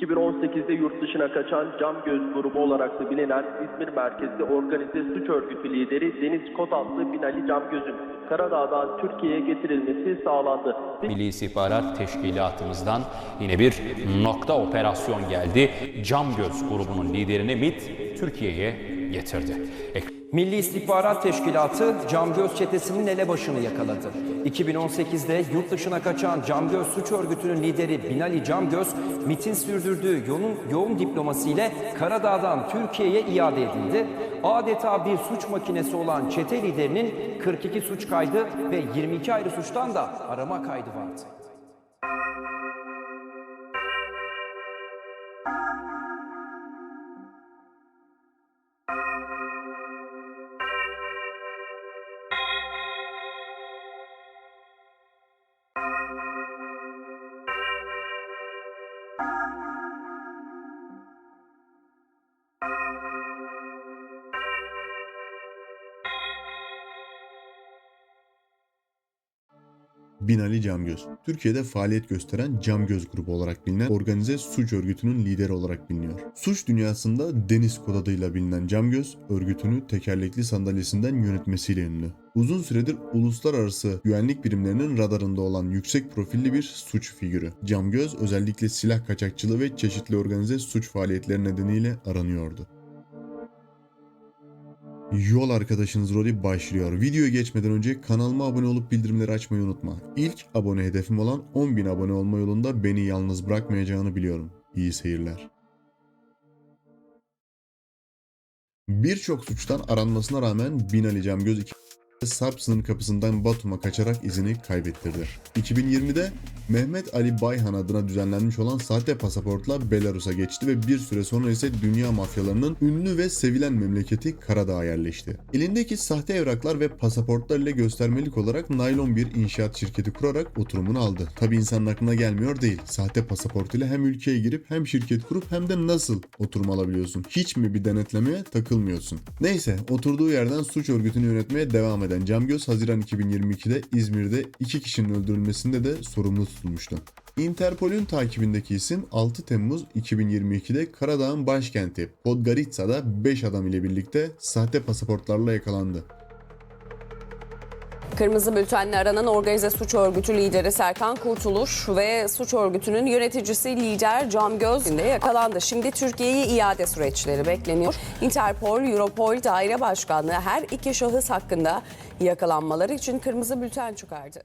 2018'de yurt dışına kaçan Cam Göz grubu olarak da bilinen İzmir merkezli organize suç örgütü lideri Deniz Kot adlı Binali Camgöz'ün Karadağ'dan Türkiye'ye getirilmesi sağlandı. Milli İstihbarat Teşkilatımızdan yine bir nokta operasyon geldi. Camgöz grubunun liderini MİT Türkiye'ye getirdi. Milli İstihbarat Teşkilatı Camgöz çetesinin elebaşını yakaladı. 2018'de yurt dışına kaçan Camgöz suç örgütünün lideri Binali Camgöz, MIT'in sürdürdüğü yoğun, yoğun diplomasi ile Karadağ'dan Türkiye'ye iade edildi. Adeta bir suç makinesi olan çete liderinin 42 suç kaydı ve 22 ayrı suçtan da arama kaydı vardı. Binali Camgöz. Türkiye'de faaliyet gösteren Camgöz grubu olarak bilinen organize suç örgütünün lideri olarak biliniyor. Suç dünyasında Deniz Kod adıyla bilinen Camgöz, örgütünü tekerlekli sandalyesinden yönetmesiyle ünlü. Uzun süredir uluslararası güvenlik birimlerinin radarında olan yüksek profilli bir suç figürü. Camgöz özellikle silah kaçakçılığı ve çeşitli organize suç faaliyetleri nedeniyle aranıyordu. Yol arkadaşınız rolü başlıyor. Videoya geçmeden önce kanalıma abone olup bildirimleri açmayı unutma. İlk abone hedefim olan 10.000 abone olma yolunda beni yalnız bırakmayacağını biliyorum. İyi seyirler. Birçok suçtan aranmasına rağmen Binali Camgöz 2000'de Sarp sınır kapısından Batum'a kaçarak izini kaybettirdi. 2020'de Mehmet Ali Bayhan adına düzenlenmiş olan sahte pasaportla Belarus'a geçti ve bir süre sonra ise dünya mafyalarının ünlü ve sevilen memleketi Karadağ'a yerleşti. Elindeki sahte evraklar ve pasaportlar ile göstermelik olarak naylon bir inşaat şirketi kurarak oturumunu aldı. Tabi insanın aklına gelmiyor değil. Sahte pasaport ile hem ülkeye girip hem şirket kurup hem de nasıl oturum alabiliyorsun? Hiç mi bir denetlemeye takılmıyorsun? Neyse oturduğu yerden suç örgütünü yönetmeye devam eden Camgöz Haziran 2022'de İzmir'de iki kişinin öldürülmesinde de sorumlu tutulmuştu. Interpol'ün takibindeki isim 6 Temmuz 2022'de Karadağ'ın başkenti Podgorica'da 5 adam ile birlikte sahte pasaportlarla yakalandı. Kırmızı bültenle aranan organize suç örgütü lideri Serkan Kurtuluş ve suç örgütünün yöneticisi lider Cam Göz de yakalandı. Şimdi Türkiye'ye iade süreçleri bekleniyor. Interpol, Europol daire başkanlığı her iki şahıs hakkında yakalanmaları için kırmızı bülten çıkardı.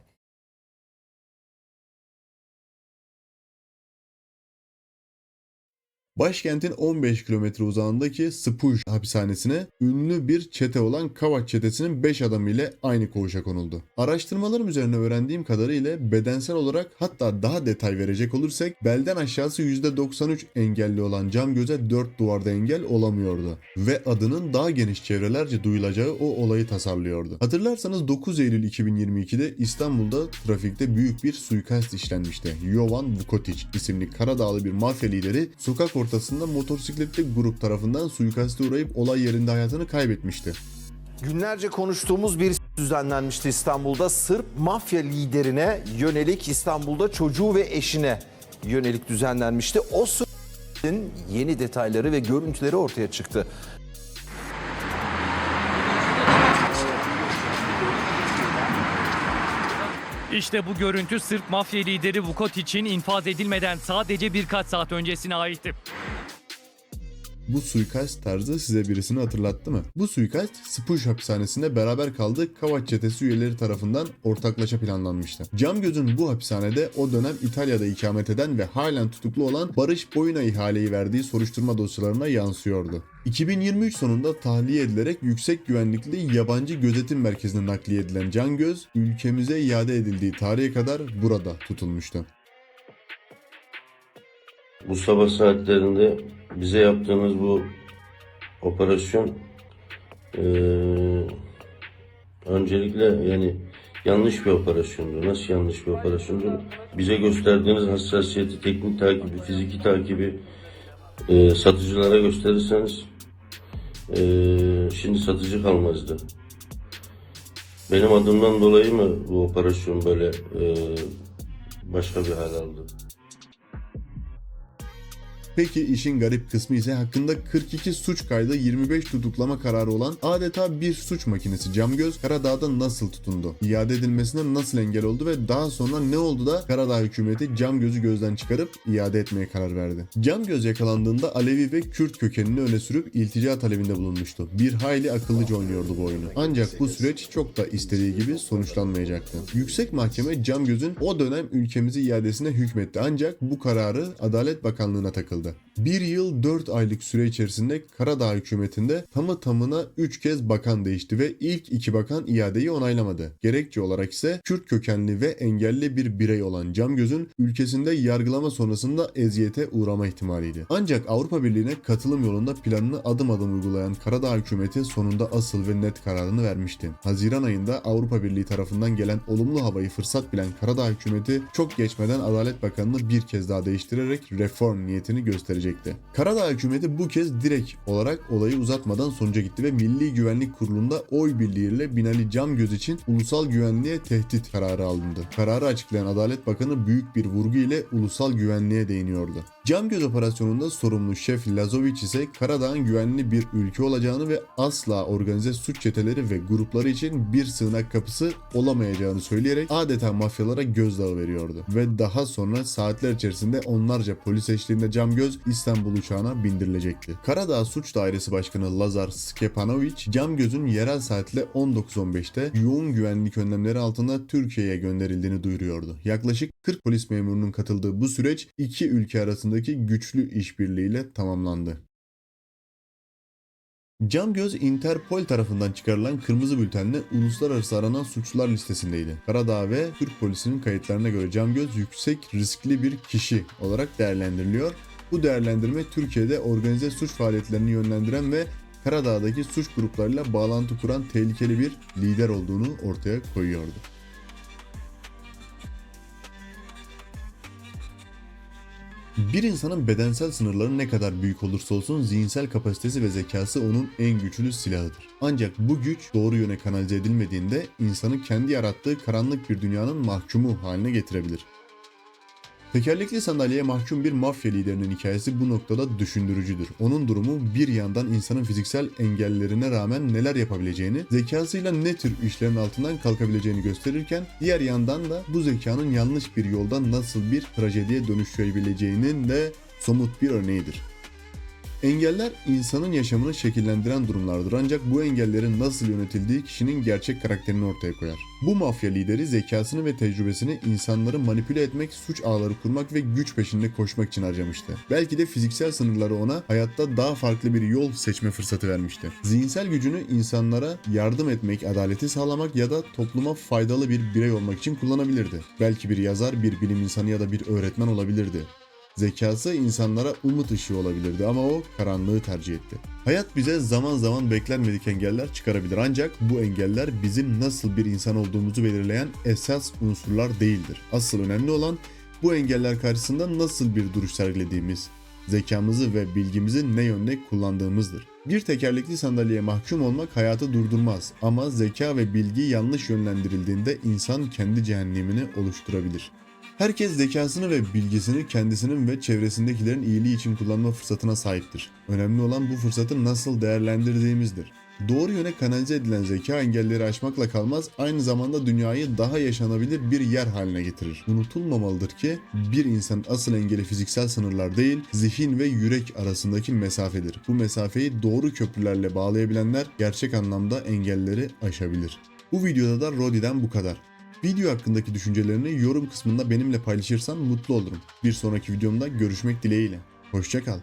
Başkentin 15 kilometre uzağındaki Spuj hapishanesine ünlü bir çete olan Kavaç çetesinin 5 adamı ile aynı koğuşa konuldu. Araştırmalarım üzerine öğrendiğim kadarıyla bedensel olarak hatta daha detay verecek olursak belden aşağısı %93 engelli olan Cam Göze 4 duvarda engel olamıyordu. Ve adının daha geniş çevrelerce duyulacağı o olayı tasarlıyordu. Hatırlarsanız 9 Eylül 2022'de İstanbul'da trafikte büyük bir suikast işlenmişti. Jovan Vukotic isimli Karadağlı bir mafya lideri sokak ortasında motosikletli grup tarafından suikaste uğrayıp olay yerinde hayatını kaybetmişti. Günlerce konuştuğumuz bir düzenlenmişti İstanbul'da. Sırp mafya liderine yönelik İstanbul'da çocuğu ve eşine yönelik düzenlenmişti. O sırpın yeni detayları ve görüntüleri ortaya çıktı. İşte bu görüntü Sırp mafya lideri Vukotic'in infaz edilmeden sadece birkaç saat öncesine aitti. Bu suikast tarzı size birisini hatırlattı mı? Bu suikast Spuj hapishanesinde beraber kaldığı Kavaç çetesi üyeleri tarafından ortaklaşa planlanmıştı. Camgöz'ün bu hapishanede o dönem İtalya'da ikamet eden ve halen tutuklu olan Barış Boyuna ihaleyi verdiği soruşturma dosyalarına yansıyordu. 2023 sonunda tahliye edilerek yüksek güvenlikli yabancı gözetim merkezine nakliye edilen Cangöz, ülkemize iade edildiği tarihe kadar burada tutulmuştu. Bu sabah saatlerinde bize yaptığınız bu operasyon eee, öncelikle yani yanlış bir operasyondu. Nasıl yanlış bir operasyondu? Bize gösterdiğiniz hassasiyeti, teknik takibi, fiziki takibi eee, satıcılara gösterirseniz eee, şimdi satıcı kalmazdı. Benim adımdan dolayı mı bu operasyon böyle eee, başka bir hal aldı? Peki işin garip kısmı ise hakkında 42 suç kaydı 25 tutuklama kararı olan adeta bir suç makinesi Camgöz Karadağ'da nasıl tutundu? İade edilmesine nasıl engel oldu ve daha sonra ne oldu da Karadağ hükümeti Camgöz'ü gözden çıkarıp iade etmeye karar verdi. Camgöz yakalandığında Alevi ve Kürt kökenini öne sürüp iltica talebinde bulunmuştu. Bir hayli akıllıca oynuyordu bu oyunu. Ancak bu süreç çok da istediği gibi sonuçlanmayacaktı. Yüksek Mahkeme Camgöz'ün o dönem ülkemizi iadesine hükmetti ancak bu kararı Adalet Bakanlığı'na takıldı. Bir yıl 4 aylık süre içerisinde Karadağ hükümetinde tamı tamına 3 kez bakan değişti ve ilk iki bakan iadeyi onaylamadı. Gerekçe olarak ise Kürt kökenli ve engelli bir birey olan Camgöz'ün ülkesinde yargılama sonrasında eziyete uğrama ihtimaliydi. Ancak Avrupa Birliği'ne katılım yolunda planını adım adım uygulayan Karadağ hükümeti sonunda asıl ve net kararını vermişti. Haziran ayında Avrupa Birliği tarafından gelen olumlu havayı fırsat bilen Karadağ hükümeti çok geçmeden Adalet Bakanı'nı bir kez daha değiştirerek reform niyetini gösterecekti. Karadağ hükümeti bu kez direkt olarak olayı uzatmadan sonuca gitti ve Milli Güvenlik Kurulu'nda oy birliğiyle Binali Camgöz için ulusal güvenliğe tehdit kararı alındı. Kararı açıklayan Adalet Bakanı büyük bir vurgu ile ulusal güvenliğe değiniyordu. Camgöz operasyonunda sorumlu şef Lazovic ise Karadağ'ın güvenli bir ülke olacağını ve asla organize suç çeteleri ve grupları için bir sığınak kapısı olamayacağını söyleyerek adeta mafyalara gözdağı veriyordu. Ve daha sonra saatler içerisinde onlarca polis eşliğinde Camgöz İstanbul uçağına bindirilecekti. Karadağ Suç Dairesi Başkanı Lazar Skepanovic, Camgöz'ün yerel saatle 19.15'te yoğun güvenlik önlemleri altında Türkiye'ye gönderildiğini duyuruyordu. Yaklaşık 40 polis memurunun katıldığı bu süreç iki ülke arasındaki güçlü işbirliğiyle tamamlandı. Camgöz Interpol tarafından çıkarılan kırmızı bültenle uluslararası aranan suçlular listesindeydi. Karadağ ve Türk polisinin kayıtlarına göre Camgöz yüksek riskli bir kişi olarak değerlendiriliyor. Bu değerlendirme Türkiye'de organize suç faaliyetlerini yönlendiren ve Karadağ'daki suç gruplarıyla bağlantı kuran tehlikeli bir lider olduğunu ortaya koyuyordu. Bir insanın bedensel sınırları ne kadar büyük olursa olsun zihinsel kapasitesi ve zekası onun en güçlü silahıdır. Ancak bu güç doğru yöne kanalize edilmediğinde insanı kendi yarattığı karanlık bir dünyanın mahkumu haline getirebilir. Tekerlekli sandalyeye mahkum bir mafya liderinin hikayesi bu noktada düşündürücüdür. Onun durumu bir yandan insanın fiziksel engellerine rağmen neler yapabileceğini, zekasıyla ne tür işlerin altından kalkabileceğini gösterirken, diğer yandan da bu zekanın yanlış bir yoldan nasıl bir trajediye dönüşebileceğinin de somut bir örneğidir. Engeller insanın yaşamını şekillendiren durumlardır ancak bu engellerin nasıl yönetildiği kişinin gerçek karakterini ortaya koyar. Bu mafya lideri zekasını ve tecrübesini insanları manipüle etmek, suç ağları kurmak ve güç peşinde koşmak için harcamıştı. Belki de fiziksel sınırları ona hayatta daha farklı bir yol seçme fırsatı vermişti. Zihinsel gücünü insanlara yardım etmek, adaleti sağlamak ya da topluma faydalı bir birey olmak için kullanabilirdi. Belki bir yazar, bir bilim insanı ya da bir öğretmen olabilirdi. Zekası insanlara umut ışığı olabilirdi ama o karanlığı tercih etti. Hayat bize zaman zaman beklenmedik engeller çıkarabilir ancak bu engeller bizim nasıl bir insan olduğumuzu belirleyen esas unsurlar değildir. Asıl önemli olan bu engeller karşısında nasıl bir duruş sergilediğimiz, zekamızı ve bilgimizi ne yönde kullandığımızdır. Bir tekerlekli sandalyeye mahkum olmak hayatı durdurmaz ama zeka ve bilgi yanlış yönlendirildiğinde insan kendi cehennemini oluşturabilir. Herkes zekasını ve bilgisini kendisinin ve çevresindekilerin iyiliği için kullanma fırsatına sahiptir. Önemli olan bu fırsatı nasıl değerlendirdiğimizdir. Doğru yöne kanalize edilen zeka engelleri aşmakla kalmaz, aynı zamanda dünyayı daha yaşanabilir bir yer haline getirir. Unutulmamalıdır ki bir insanın asıl engeli fiziksel sınırlar değil, zihin ve yürek arasındaki mesafedir. Bu mesafeyi doğru köprülerle bağlayabilenler gerçek anlamda engelleri aşabilir. Bu videoda da Rodi'den bu kadar. Video hakkındaki düşüncelerini yorum kısmında benimle paylaşırsan mutlu olurum. Bir sonraki videomda görüşmek dileğiyle. Hoşçakal.